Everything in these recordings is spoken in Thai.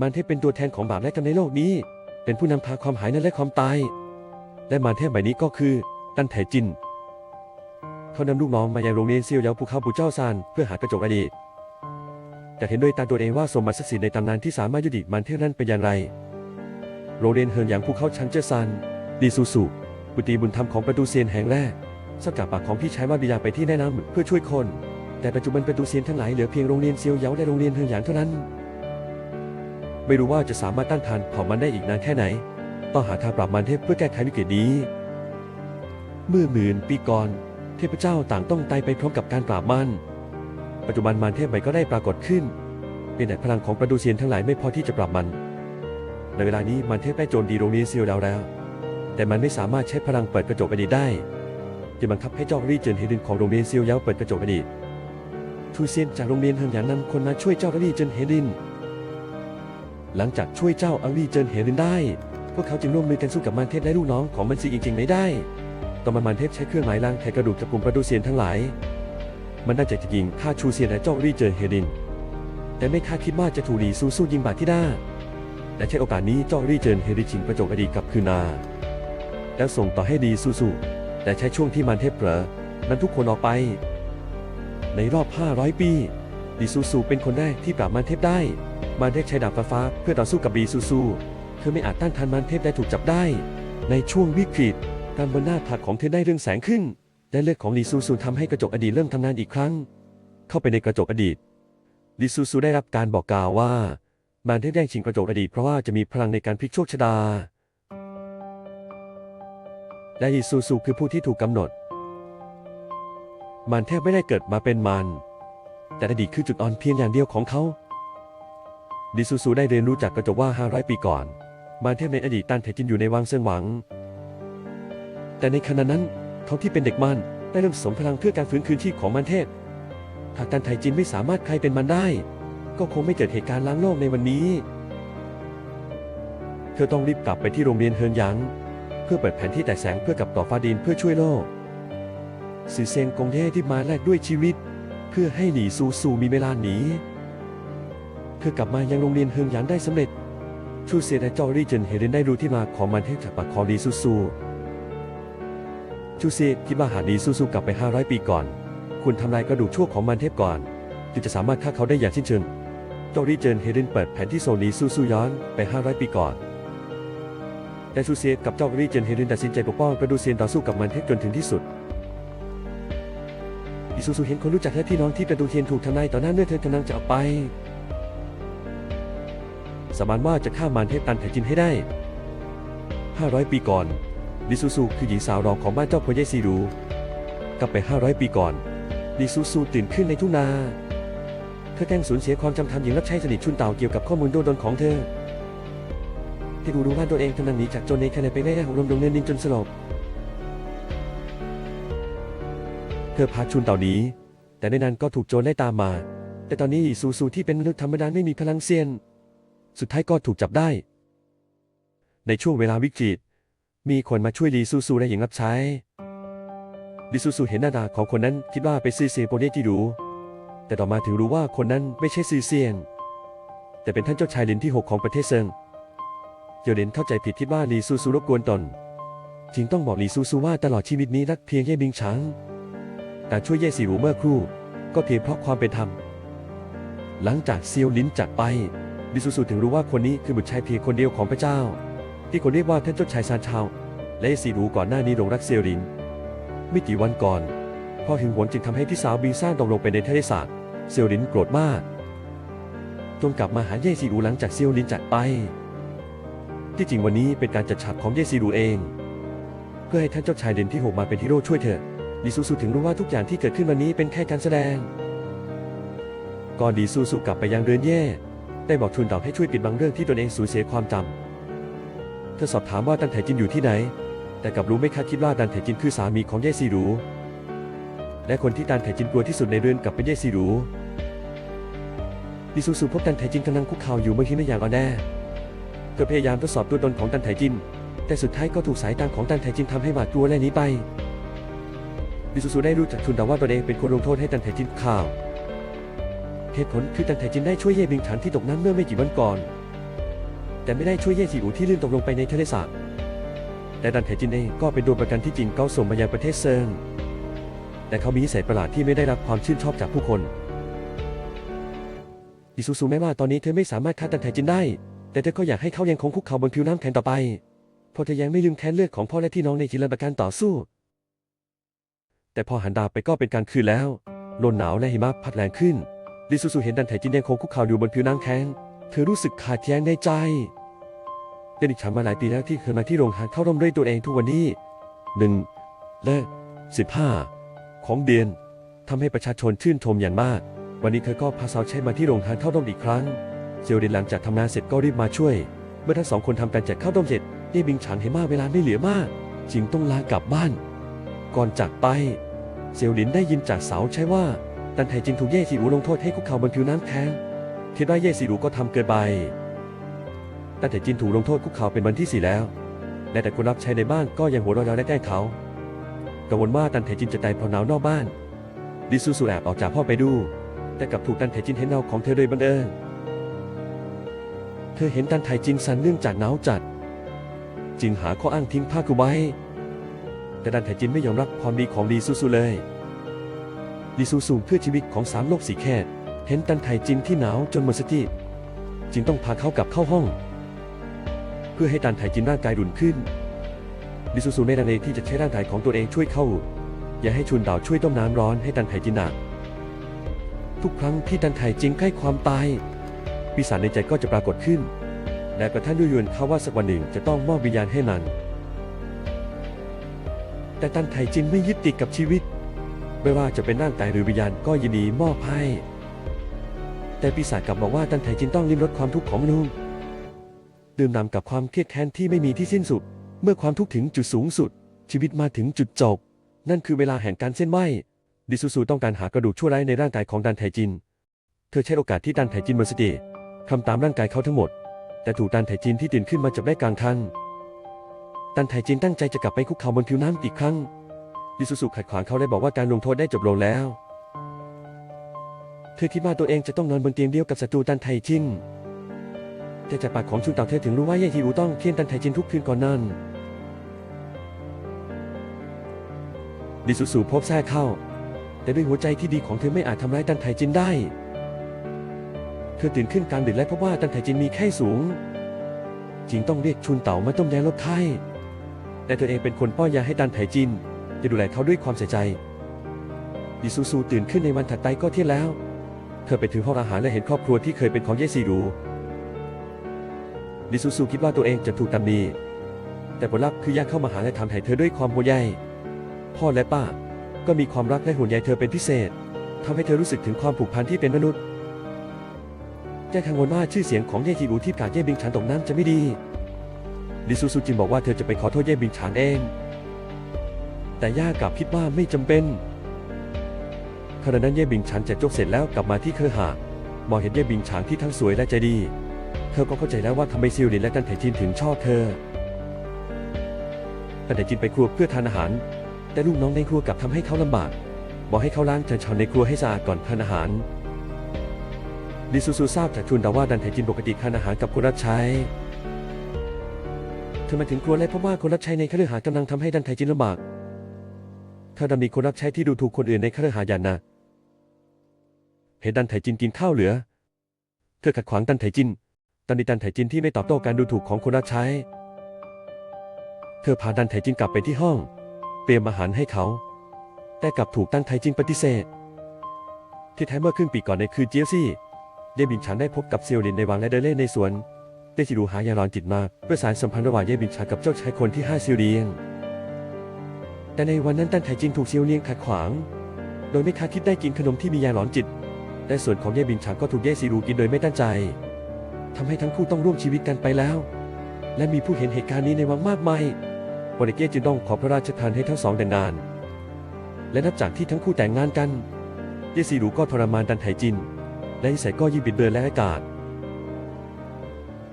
มารเทพเป็นตัวแทนของบาปและกรรมในโลกนี้ เป็นผู้นำพาความหายนั้นและความตาย และมารเทพใบนี้ก็คือ ตันไถจิน เขานำลูกน้องมายังโรงเรียนเซียวเยาภูเขาปู่เจ้าซานเพื่อหากระจกอดีตแต่เห็นด้วยตาตัวเองว่าสมบัติศักดิ์สิทธิ์ในตำนานที่สามารถยุติมารเทพนั้นเป็นอย่างไร โรงเรียนเฮินหยางภูเขาชังเจอซานดีซูซูบุตรีบุญธรรมของประตูเซียนแห่งแรกสักกับปากของพี่ชายว่าบิดาไปที่แม่น้ำเพื่อช่วยคน แต่ปัจจุบันประตูเซียนทั้งหลายเหลือเพียงโรงเรียนเซียวเยาและโรงเรียนเฮินหยางเท่านั้น ไม่รู้ว่าจะสามารถต้านทานเผ่ามันได้อีกนานแค่ไหน ต้องหาทางปราบมารเทพเพื่อแก้ไขวิกฤตนี้ เมื่อหมื่นปีก่อน เทพเจ้าต่างต้องตายไปพร้อมกับการปราบมัน ปัจจุบันมารเทพใหม่ก็ได้ปรากฏขึ้นเป็นแต่พลังของประตูเซียนทั้งหลายไม่พอที่จะปราบมัน ในเวลานี้มารเทพได้โจมตีโรงเรียนเซียวดาวแล้ว แต่มันไม่สามารถใช้พลังเปิดกระจกอดีได้จึงบังคับให้เจ้ารี่เจินเฮดินของโรงเรียนเซียวเยาเปิดกระจกอดีทูเซียนจากโรงเรียนเฮินหยางนำคนมาช่วยเจ้ารี่เจินเฮดิน หลังจากช่วยเจ้าอารี่เจินเฮดินได้ พวกเขาจึงร่วมมือกันสู้กับมารเทพและลูกน้องของมันซีจริงๆไม่ได้ ต่อมามารเทพใช้เครื่องหมายล้างแขนกระดูกจากกลุ่มประตูเซียนทั้งหลาย มันน่าจะจะยิงฆ่าชูเซียนและเจ้ารี่เจินเฮดิน แต่ไม่คาดคิดว่าจะถูกหลีซูสู้ยิงบาดที่หน้า และใช้โอกาสนี้เจ้ารี่เจินเฮดิชิงประจกอดีตกลับคืนนาแล้วส่งต่อให้ดีซูซูแต่ใช้ช่วงที่มารเทพเผลอนั้นทุกคนออกไป ในรอบ 500 ปี ดีซูซูเป็นคนแรกที่ปราบมารเทพได้ มารเทพใช้ดาบฟ้าๆเพื่อต่อสู้กับดีซูซู เธอไม่อาจต้านทานมารเทพได้ถูกจับได้ ในช่วงวิกฤตการบนหน้าผากของเธอได้เรื่องแสงขึ้น และเลือดของลีซูซูทำให้กระจกอดีตเริ่มทำงานอีกครั้ง เข้าไปในกระจกอดีตลีซูซูได้รับการบอกกล่าวว่า มารเทพแย่งชิงกระจกอดีตเพราะว่าจะมีพลังในการพลิกโชคชะตา และลีซูซูคือผู้ที่ถูกกำหนดมารเทพไม่ได้เกิดมาเป็นมาร แต่อดีตคือจุดอ่อนเพียงอย่างเดียวของเขา ดิซูซูได้เรียนรู้จากกระจกว่า 500 ปีก่อน มารเทพในอดีตตันเถจินอยู่ในวังเซิงหวัง แต่ในขณะนั้นเขาที่เป็นเด็กมันได้เริ่มสมพลังเพื่อการฟื้นคืนชีพของมารเทพ หากตันไถจินไม่สามารถใครเป็นมันได้ ก็คงไม่เกิดเหตุการณ์ล้างโลกในวันนี้ เธอต้องรีบกลับไปที่โรงเรียนเฮินหยางเพื่อเปิดแผนที่แตกแสงเพื่อกลับต่อฟ้าดินเพื่อช่วยโลกสื่อเซงกงเย่ที่มาแลกด้วยชีวิต พื่อให้หลีซูซูมีเวลาหนีเธอกลับมายังโรงเรียนเฮิงหยางได้สำเร็จชูเซียและจอรี่เจินเฮเรนได้รู้ที่มาของมันเทพจากปากขอหลีซูซูชูเซียคิดว่าหาหลีซูซูกลับไป 500 ปีก่อน คุณทำลายกระดูกชั่วของมันเทพก่อนจึงจะสามารถฆ่าเขาได้อย่างสิ้นเชิงจอรี่เจินเฮเรนเปิดแผนที่โซนหลีซูซูย้อนไป 500 ปีก่อนแต่ชูเซียกับเจ้ารี่เจนเฮเรนตัดสินใจปกป้องกระดูเซียนต่อสู้กับมันเทพจนถึงที่สุด อิซูซูเห็นคนรู้จักและพี่น้องที่ประตูเทียนถูกทำลายต่อหน้าเมื่อเธอกำลังจะออกไปสมานว่าจะฆ่ามารเทพตันแผ่จินให้ได้ 500 ปีก่อนลิซูซูคือหญิงสาวรองของบ้านเจ้าพเยซีรูกลับไป 500 ปีก่อนลิซูซูตื่นขึ้นในทุ่งนา เธอแกล้งสูญเสียความจำทำหญิงรับใช้สนิทชุนเต่าเกี่ยวกับข้อมูลโดนดนของเธอที่รู้รู้ว่าตัวเองกำลังหนีจากโจรในขณะไปไล่ล่าของรมดงเนินดินจนสลบ เธอพาชุนเต่าหนีแต่ในนั้นก็ถูกโจรไล่ตามมา แต่ตอนนี้ซูซูที่เป็นมนุษย์ธรรมดาไม่มีพลังเซียน สุดท้ายก็ถูกจับได้ ในช่วงเวลาวิกฤต มีคนมาช่วยลีซูซูและหญิงรับใช้ลีซูซูเห็นหน้าตาของคนนั้นคิดว่าเป็นซีเซียนโปเนที่รู้แต่ต่อมาถึงรู้ว่าคนนั้นไม่ใช่ซีเซียน แต่เป็นท่านเจ้าชายลินที่ 6 ของประเทศเซิงเจียวเลินเข้าใจผิดคิดว่าลีซูซูรบกวนตนจึงต้องบอกลีซูซูว่าตลอดชีวิตนี้รักเพียงเย่บิงฉาง การช่วยเย่สีหูเมื่อครู่ ก็เพียงเพราะความเป็นธรรม หลังจากเซียวลินจากไปดิซูซูถึงรู้ว่าคนนี้คือบุตรชายเพียงคนเดียวของพระเจ้า ที่คนเรียกว่าท่านเจ้าชายซานชาว และเย่สีหูก่อนหน้านี้หลงรักเซียวลินไม่กี่วันก่อนพ่อหึงหวงจึงทำให้พี่สาวบีซ่านตกลงไปในทะเลสาบเซียวลินโกรธมากจนกลับมาหาเย่สีหูหลังจากเซียวลินจากไป ที่จริงวันนี้เป็นการจัดฉากของเย่ซีหูเอง เพื่อให้ท่านเจ้าชายเด่นที่หกมาเป็นฮีโร่ช่วยเธอ ดีซูซูถึงรู้ว่าทุกอย่างที่เกิดขึ้นวันนี้เป็นแค่การแสดง ก่อนดีซูซูกลับไปยังเรือนแย่ ได้บอกทุนเต่าให้ช่วยปิดบังเรื่องที่ตนเองสูญเสียความจำ เธอสอบถามว่าดันไถจินอยู่ที่ไหน แต่กลับรู้ไม่คาดคิดว่าดันไถจินคือสามีของเย่ซีรู และคนที่ดันไถจินกลัวที่สุดในเรือนกลับเป็นเย่ซีรูดีซูซูพบดันไถจินกำลังคุกเข่าอยู่เมื่อกี้ไม่อย่างอ่อนแน่เธอพยายามทดสอบตัวตนของดันไถจิน แต่สุดท้ายก็ถูกสายตาของดันไถจินทำให้หวาดกลัวและหนีไป ดิซูซูได้รู้จากทุนแต่ว่าตนเองเป็นคนลงโทษให้ตันไถจินข่าว เหตุผลคือตันไถจินได้ช่วยเย่บิงฐานที่ตกน้ำเมื่อไม่กี่วันก่อน แต่ไม่ได้ช่วยเย่ซีอูที่ลื่นตกลงไปในทะเลสาบแต่ดันเถจินเองก็เป็นตัวประกันที่จินเกาส่งมายังประเทศเซิง แต่เขามีนิสัยประหลาดที่ไม่ได้รับความชื่นชอบจากผู้คนอิซูซูแม้ว่าตอนนี้เธอไม่สามารถฆ่าดันเถจินได้ แต่เธอก็อยากให้เขายังคงคุกเข่าบนผิวน้ำแข็งต่อไปเพราะเธอยังไม่ลืมแค้นเลือดของพ่อและพี่น้องในจิรันประการต่อสู้ แต่พอหันดาไปก็เป็นกลางคืนแล้ว ลมหนาวและหิมะพัดแรงขึ้นลิซูซูเห็นดันไถจินยังคงคุกเข่าอยู่บนผิวน้ำแข็งเธอรู้สึกขาดแย้งในใจเป็นอีกฉันมาหลายปีแล้วที่เคยมาที่โรงทานเข้าร่มด้วยตัวเองทุกวันนี้หนึ่งและสิบห้าของเดือนทำให้ประชาชนชื่นชมอย่างมาก วันนี้เธอก็พาสาวใช้มาที่โรงทานเข้าร่มอีกครั้งเซียวดินหลังจากทำงานเสร็จก็รีบมาช่วย เมื่อทั้งสองคนทำการแจกข้าวต้มเสร็จเย่บิงฉางเห็นว่าเวลาไม่เหลือมากจึงต้องลากลับบ้าน ก่อนจากไป เซียวหลินได้ยินจากเสาใช่ว่าตันไถจินถูกเย่ซีอูลงโทษให้คุกเข่าบนผิวน้ำแข็งคิดว่าเย่ซีอูก็ทำเกินไปตันไถจินถูกลงโทษคุกเข่าเป็นวันที่สี่แล้วและแต่คนรับใช้ในบ้านก็ยังหัวเราะและแกล้งเขากังวลว่าตันไถจินจะตายเพราะหนาวนอกบ้านดิซูซูแอบออกจากพ่อไปดู แต่กลับถูกตันไถจินเห็นเงาของเธอโดยบังเอิญเธอเห็นตันไถจินสันเนื่องจากหนาวจัด จึงหาข้ออ้างทิ้งผ้ากุไว้ แต่ตันไถจินไม่ยอมรับความดีของดีซูซูเลยดีซูซูเพื่อชีวิตของสามโลกสีแคดเห็นตันไถจินที่หนาวจนหมดสติจึงต้องพาเขากลับเข้าห้อง เพื่อให้ตันไถจินร่างกายรุนขึ้นดิซูซูในดันเองที่จะใช้ร่างกายของตัวเองช่วยเข้า อย่าให้ชุนดาวช่วยต้มน้ำร้อนให้ตันไถจินหนักทุกครั้งที่ตันไถจินใกล้ความตายปีศาจในใจก็จะปรากฏขึ้นและกระทั่งยุยวนเขาว่าสักวันหนึ่งจะต้องมอบวิญญาณให้มัน แต่ตันไถจินไม่ยึดติดกับชีวิต ไม่ว่าจะเป็นร่างกายหรือวิญญาณก็ยินดีมอบให้แต่ปีศาจกลับบอกว่าตันไถจินต้องลิ้มรสความทุกข์ของมนุษย์ดื่มด่ำกับความเครียดแค้นที่ไม่มีที่สิ้นสุด เมื่อความทุกข์ถึงจุดสูงสุด ชีวิตมาถึงจุดจบ นั่นคือเวลาแห่งการเส้นไหวดิซูซูต้องการหากระดูกชั่วร้ายในร่างกายของดันไถจิน เธอใช้โอกาสที่ดันไถจินหมดสติทำตามร่างกายเขาทั้งหมด แต่ถูกดันไถจินที่ตื่นขึ้นมาจับได้กลางคัน ดันไถจินตั้งใจจะกลับไปคุกเข่าบนผิวน้ำอีกครั้งดิซูซูขัดขวางเขาและบอกว่าการลงโทษได้จบลงแล้ว เธอคิดว่าตัวเองจะต้องนอนบนเตียงเดียวกับศัตรูตันไทจินแต่จากปากของชุนเต่าเธอถึงรู้ว่าเย่ทีอูต้องเคียนตันไทจินทุกคืนก่อนนั่นดิซูซูพบแท้เข้า แต่ด้วยหัวใจที่ดีของเธอไม่อาจทำร้ายตันไทจินได้ เธอตื่นขึ้นกลางดึกและพบว่าตันไทจินมีไข้สูงจึงต้องเรียกชุนเต่ามาต้มยาลดไข้ แต่เธอเองเป็นคนป้อนยาให้ตันไทจิน จะดูแลเขาด้วยความใส่ใจดิซูซูตื่นขึ้นในวันถัดไปก็เที่ยงแล้ว เธอไปถึงห้องอาหารและเห็นครอบครัวที่เคยเป็นของเยซีรูดิซูซูคิดว่าตัวเองจะถูกตำหนิแต่ผลลัพธ์คือย่าเข้ามาหาและถามไถเธอด้วยความห่วงใย พ่อและป้า ก็มีความรักและห่วงใยเธอเป็นพิเศษทำให้เธอรู้สึกถึงความผูกพันที่เป็นมนุษย์แก้กังวลว่าชื่อเสียงของเย่จีรูที่กาดเย่บิงฉานตกน้ำจะไม่ดี ดิซูซูจึงบอกว่าเธอจะไปขอโทษเย่บิงฉานเอง แต่ย่ากลับคิดว่าไม่จำเป็นขณะนั้นเย่บิงฉานจัดจกเสร็จแล้วกลับมาที่เคอหามองเห็นเย่บิงฉางที่ทั้งสวยและใจดี เธอก็เข้าใจแล้วว่าทำไมซิลลินและตันไถจินถึงชอบเธอตันไถจินไปครัวเพื่อทานอาหาร แต่ลูกน้องในครัวกลับทำให้เขาลำบาก บอกให้เขาล้างจานชามในครัวให้สะอาดก่อนทานอาหารดิซูซูทราบจากชุนดาว่าดันไถจินปกติทานอาหารกับคนรับใช้ เธอมาถึงครัวและพบว่าคนรับใช้ในคฤหาสน์กำลังทำให้ดันไถจินลำบากเธอดำมีคนรับใช้ที่ดูถูกคนอื่นในคฤหาสน์อย่างหนักเห็นดันไถจินกินข้าวเหลือ เธอขัดขวางดันไถจินตันดิดันไถจินที่ไม่ตอบโต้การดูถูกของคนรับใช้ เธอพาดันไถจินกลับไปที่ห้อง เตรียมอาหารให้เขา แต่กลับถูกตันไถจินปฏิเสธ ที่แท้เมื่อครึ่งปีก่อนในคืนเจียวซี่เย่บินฉานได้พบกับเซียวลินในวังและเดินเล่นในสวน ได้จิรูหายาลอนจิตมาเพื่อสารสัมพันธ์ระหว่างเย่บินฉากับเจ้าชายคนที่ห้าเซียวเลียง แต่ในวันนั้นตันไถจินถูกเซียวเลียงขัดขวาง โดยไม่คาดคิดได้กินขนมที่มียาหลอนจิตและส่วนของเย่บินฉาก็ถูกเย่ซีรูกินโดยไม่ตั้งใจทำให้ทั้งคู่ต้องร่วมชีวิตกันไปแล้ว และมีผู้เห็นเหตุการณ์นี้ในวังมากมายบริเกจึงต้องขอพระราชทานให้ทั้งสองแต่งงาน และนับจากที่ทั้งคู่แต่งงานกัน เย่ซีรูก็ทรมานดันไถจิน และนิสัยก็ยิ่งบิดเบือนและอากาศ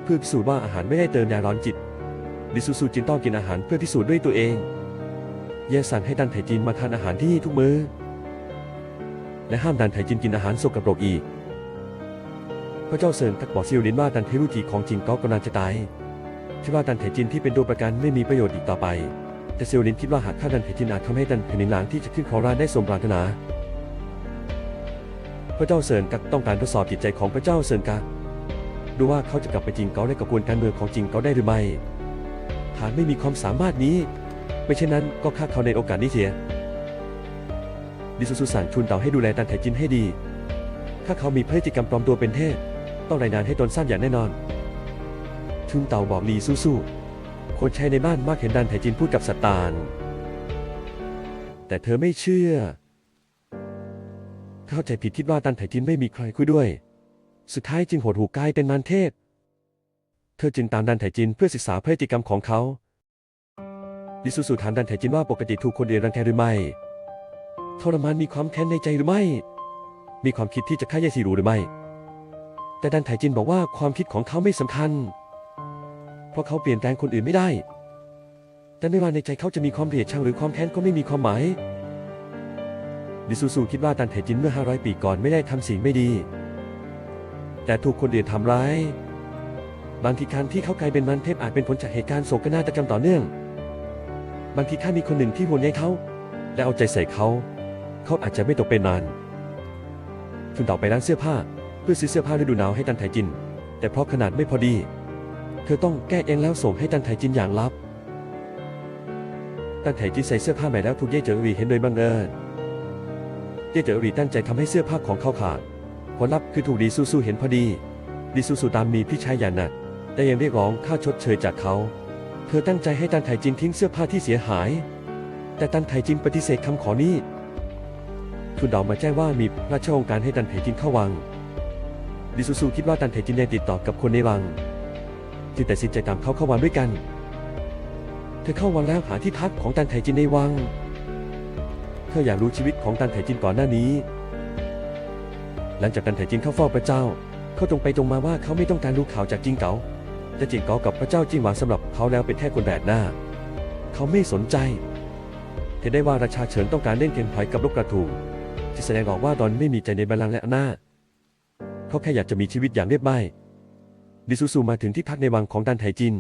เพื่อพิสูจน์ว่าอาหารไม่ได้เติมยาร้อนจิตดิซูซูจึงต้องกินอาหารเพื่อพิสูจน์ด้วยตัวเองเย่สั่งให้ดันไถจินมาทานอาหารที่นี่ทุกมือ้อ และห้ามดันไถจินกินอาหารสกปรกอีกประเจ้าเซินกักบอกซิลลินว่าดันเทรุจีของจริงก็กำลังจะตายที่ว่าดันเถจินที่เป็นตัวประกันไม่มีประโยชน์อีกต่อไป แต่ซิลลินคิดว่าหากฆ่าดันเถจินอาจทำให้ดันแผ่นดินหลางที่จะขึ้นของราได้สมปรารถนา พระเจ้าเซินกักต้องการทดสอบจิตใจของพระเจ้าเซินกัก ดูว่าเขาจะกลับไปจริงเกาได้กับกวนการเมืองของจริงเกาได้หรือไม่หากไม่มีความสามารถนี้ ไม่เช่นนั้นก็ฆ่าเขาในโอกาสนี้เสียดิสุสุสั่งชุนเต่าให้ดูแลตันไถจินให้ดี ถ้าเขามีพฤติกรรมปลอมตัวเป็นเทพ ต้องรายงานให้ตนทราบอย่างแน่นอน ชุนเต่าบอกลีสู้ๆ คนใช้ในบ้านมากเห็นดันไถจินพูดกับสตาน แต่เธอไม่เชื่อ เข้าใจผิดคิดว่าตันไถจินไม่มีใครคุยด้วย สุดท้ายจึงโหดหูกลายเป็นมารเทพ เธอจึงตามดันไถจินเพื่อศึกษาพฤติกรรมของเขาดิสุสุถามดันไถจินว่าปกติถูกคนอื่นรังแกหรือไม่ทรมานมีความแค้นในใจหรือไม่ มีความคิดที่จะฆ่ายายซีรูหรือไม่ แต่ดันไถจินบอกว่าความคิดของเขาไม่สำคัญ เพราะเขาเปลี่ยนแปลงคนอื่นไม่ได้ แต่ไม่ว่าในใจเขาจะมีความเกลียดชังหรือความแค้นก็ไม่มีความหมายดิซูซูคิดว่าดันไถจินเมื่อ 500 ปีก่อนไม่ได้ทำสิ่งไม่ดี แต่ถูกคนอื่นทำร้าย บางทีการที่เขากลายเป็นมันเทพอาจเป็นผลจากเหตุการณ์โศกนาฏกรรมต่อเนื่อง บางทีข้ามีคนหนึ่งที่ห่วงใยเขา และเอาใจใส่เขา เขาอาจจะไม่ตกเป็นนานชุนเต่าไปร้านเสื้อผ้า เพื่อซื้อเสื้อผ้าฤดูหนาวให้ตันไถจิน แต่เพราะขนาดไม่พอดี เธอต้องแก้เองแล้วส่งให้ตันไถจินอย่างลับ ตันไถจินใส่เสื้อผ้าใหม่แล้วถูกเย่เจ๋อหรีเห็นโดยบังเอิญเย่เจ๋อหรีตั้งใจทำให้เสื้อผ้าของเขาขาด ผลลัพธ์คือถูกดีซูซูเห็นพอดีดีซูซูตามมีพี่ชายอย่างหนัก แต่ยังเรียกร้องค่าชดเชยจากเขา เธอตั้งใจให้ตันไถจินทิ้งเสื้อผ้าที่เสียหาย แต่ตันไถจินปฏิเสธคำขอนี้ทุนดาวมาแจ้งว่ามีราชองค์การให้ตันไถจินเข้าวังดิซูซูคิดว่าตันไถจินยังติดต่อกับคนในวัง จึงตัดสินใจตามเขาเข้าวังด้วยกัน เธอเข้าวังแล้วหาที่พักของตันไถจินในวัง เธออยากรู้ชีวิตของตันไถจินก่อนหน้านี้ หลังจากตันไถจินเข้าเฝ้าพระเจ้า เขาตรงไปตรงมาว่าเขาไม่ต้องการรู้ข่าวจากจิงเก๋าแต่จิงเก๋ากับพระเจ้าจิงหวางสำหรับเขาแล้วเป็นแค่คนแปลกหน้า เขาไม่สนใจเห็นได้ว่าราชาเฉินต้องการเล่นเกมพายกับลูกกระถูกที่แสดงออกว่าตอนไม่มีใจในบัลลังก์และอำนาจเขาแค่อยากจะมีชีวิตอย่างเรียบง่ายดิซูซูมาถึงที่พักในวังของดันไถจิน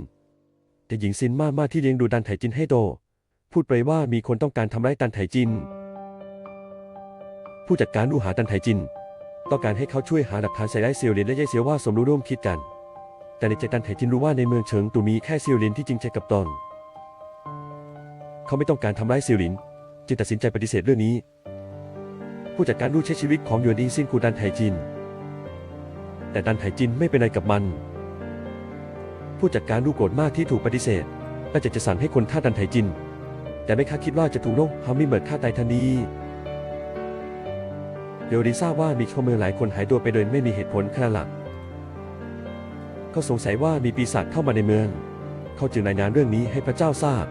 แต่หญิงซินมามาที่เลี้ยงดูดันไถจินให้โต พูดไปว่ามีคนต้องการทำร้ายดันไถจิน ผู้จัดการดูหาดันไถจิน ต้องการให้เขาช่วยหาหลักฐานใส่ร้เซียวหลินและเย่เสียวว่าสมรู้ร่วมคิดกัน แต่ในใจดันไถจินรู้ว่าในเมืองเฉิงตูมีแค่เซียวหลินที่จริงใจกับตน เขาไม่ต้องการทำร้ายเซียวหลิน จึงตัดสินใจปฏิเสธเรื่องนี้ ผู้จัดการรู้ใช้ชีวิตของหยวนอีซินคูดันไถจิน แต่ดันไถจินไม่เป็นไรกับมัน ผู้จัดการรู้โกรธมากที่ถูกปฏิเสธและจะจะสั่งให้คนฆ่าดันไถจิน แต่ไม่คาดคิดว่าจะถูกโรคฮามิเมิร์ดฆ่าตายทันที เดี๋ยวดีทราบว่ามีชาวเมืองหลายคนหายตัวไปโดยไม่มีเหตุผลขนาดหลักเขาสงสัยว่ามีปีศาจเข้ามาในเมือง เขาจึงรายงานเรื่องนี้ให้พระเจ้าทราบ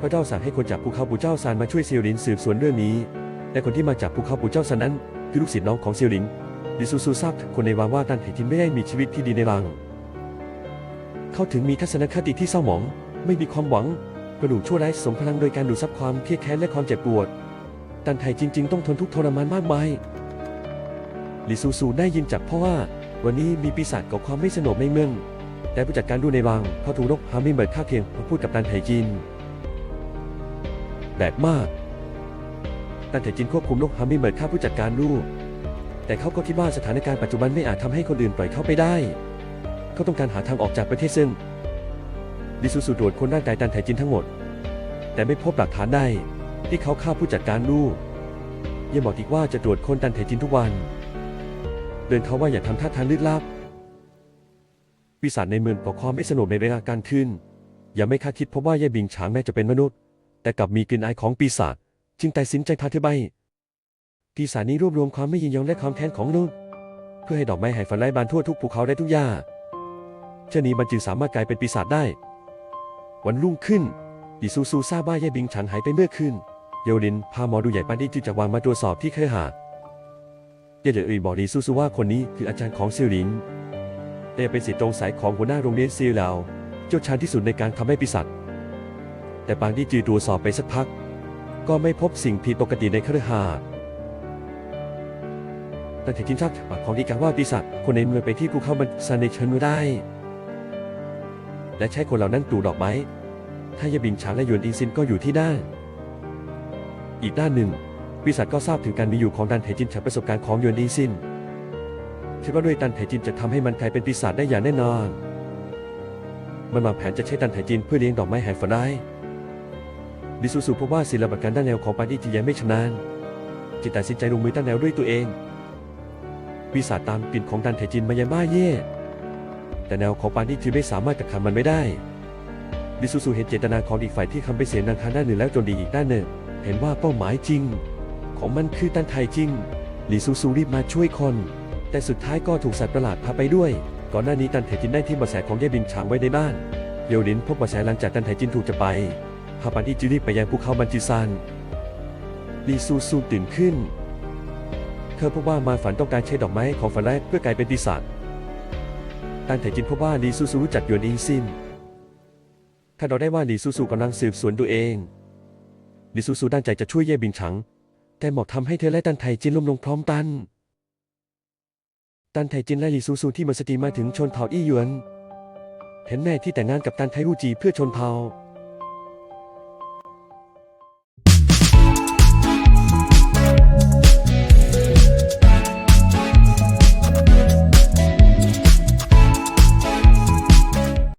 พระเจ้าสั่งให้คนจากภูเขาปู่เจ้าซานมาช่วยเซียวหลินสืบสวนเรื่องนี้ และคนที่มาจากภูเขาปู่เจ้าซานนั้นคือลูกศิษย์น้องของเซียวหลินดิซูซูทราบคนในวังว่าตันเหจินไม่ได้มีชีวิตที่ดีในวัง เขาถึงมีทัศนคติที่เศร้าหมอง ไม่มีความหวัง กระดูกชั่วร้ายสมพลังโดยการดูดซับความเครียดแค้นและความเจ็บปวด ตันไถจริง ๆ ต้องทนทุกข์ทรมานมากมาย ลิซูซูได้ยินจากพ่อว่า วันนี้มีปีศาจก่อความไม่สงบในเมือง แต่ผู้จัดการดูในวังเขาถูกนกฮามิงเบิร์ดฆ่าเพียงมาพูดกับตันไถจินแปลกมากตันไถจินควบคุมนกฮามิงเบิร์ดฆ่าผู้จัดการดูแต่เขาก็คิดว่าสถานการณ์ปัจจุบันไม่อาจทำให้คนอื่นปล่อยเขาไปได้ เขาต้องการหาทางออกจากประเทศซึ่งดิซูซูตรวจคนร่างกายตันไถจินทั้งหมด แต่ไม่พบหลักฐานใดที่เขาฆ่าผู้จัดการดูยังบอกอีกว่าจะตรวจคนตันไถจินทุกวัน เดินเขาว่าอย่าทำท่าทางลึกลับปีศาจในเมืองก่อความไม่สงบในเวลากลางคืนอย่าไม่คาดคิดเพบว่าย่าบิงฉางแม้จะเป็นมนุษย์ แต่กลับมีกลิ่นอายของปีศาจจึงตัดสินใจพาเธอไปปีศาจนี้รวบรวมความไม่ยินยอมและความแค้นของมนุษย์เพื่อให้ดอกไม้ห่งฝันไร้บานทั่วทุกภูเขาและทุกหญ้าเช่นนี้มันจึงสามารถกลายเป็นปีศาจได้ วันรุ่งขึ้นดิซูซูทราบว่าย่าบิงฉางหายไปเมื่อคืนเยลินพาหมอดูใหญ่ปานที่จึงจากวางมาตรวจสอบที่เครือหาด เย่เดออีบอกดีซูซูว่าคนนี้คืออาจารย์ของซิลินแต่เป็นศิษย์ตรงสายของหัวหน้าโรงเรียนซิลเหลาเจ้าชาญที่สุดในการทำให้ปีศาจแต่ปางที่จือตรวจสอบไปสักพัก ก็ไม่พบสิ่งผิดปกติในครือหาดตันไถจินทราบจากปากของดีกาว่าปีศาจคนในเมืองไปที่ภูเขามันซานในเชิญมาได้ และใช้คนเหล่านั้นปลูดอกไม้ถ้าเยบิงฉางและยวนอิงซินก็อยู่ที่ด้านอีกด้านหนึ่ง ปีศาจก็ทราบถึงการมีอยู่ของตันไถจินจากประสบการณ์ของยวนอิงซินคิดว่าด้วยตันไถจินจะทำให้มันกลายเป็นปีศาจได้อย่างแน่นอน มันวางแผนจะใช้ตันไถจินเพื่อเลี้ยงดอกไม้แห่งฝันร้ดิซูซูพบว่าศิลปะการด้านแนวของปานิจิยังไม่ชำนาญจึงตัดสินใจลงมือตั้งแนวด้วยตัวเอง ปีศาจตามกลิ่นของตันไถจินมายังบ้าเย่แต่แนวของปานิจิไม่สามารถกักขังมันไม่ได้ดิซูซูเห็นเจตนาของอีกฝ่ายที่คำไปเสียนางคาด้านหนึ่งแล้วจนดีอีกด้านหนึ่ง เห็นว่าเป้าหมายจริง ของมันคือตันไทจริงลิซูซูรีบมาช่วยคน แต่สุดท้ายก็ถูกสัตว์ประหลาดพาไปด้วย ก่อนหน้านี้ตันไถจินได้ที่บาะแสของเย่บินฉางไว้ในบ้านเลียวลินพบเบาะแสหลังจากตันไถจินถูกจับไปพาปันที่จิรีบไปยังภูเขาบันจิซานลิซูซูตื่นขึ้น เธอพบว่ามาฝันต้องการใช้ดอกไม้ของฝันแรกเพื่อกลายเป็นปีศาจตันไถจินพบว่าลีซูซูรู้จักยวนอิงซินคาดเดาได้ว่าลีซูซูกำลังสืบสวนตัวเองลีซูซูตั้งใจจะช่วยเย่บิงฉัง แต่หมอกทำให้เธอและตันไถจินล้มลงพร้อมกันตันไถจินและลีซูซูที่มาสตีมาถึงชนเผ่าอี้หยวน เห็นแม่ที่แต่งงานกับตันไทฮูจีเพื่อชนเผ่า